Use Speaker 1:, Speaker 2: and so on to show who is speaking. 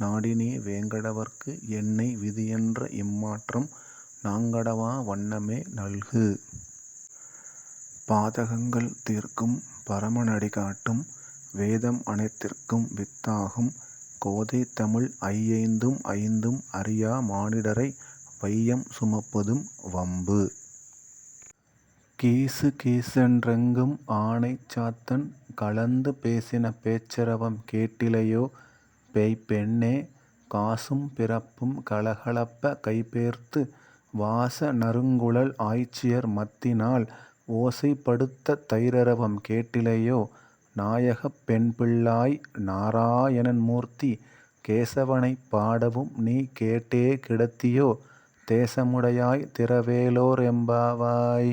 Speaker 1: நாடினே வேங்கடவர்க்கு என்னை விதியென்ற இம்மாற்றம் நாங்கடவா வண்ணமே நல்கு. பாதகங்கள் தீர்க்கும் பரமனடி காட்டும் வேதம் அனைத்திற்கும் வித்தாகும் கோதைதமிழ் ஐயைந்தும் ஐந்தும் அறியா மானிடரை வையம் சுமப்பதும் வம்பு. கீசு கீசென்றெங்கும் ஆனைச் சாத்தன் கலந்து பேசின பேச்சரவம் கேட்டிலையோ பேய் பெண்ணே காசும் பிறப்பும் கலகலப்ப கைபேர்த்து வாச நறுங்குழல் ஆய்ச்சியர் மத்தினால் ஓசைப்படுத்த தைரரவம் கேட்டிலையோ நாயகப் பெண்பிள்ளாய் நாராயணன்மூர்த்தி கேசவனைப் பாடவும் நீ கேட்டே கிடத்தியோ தேசமுடையாய் திரவேலோர் எம்பாவாய்.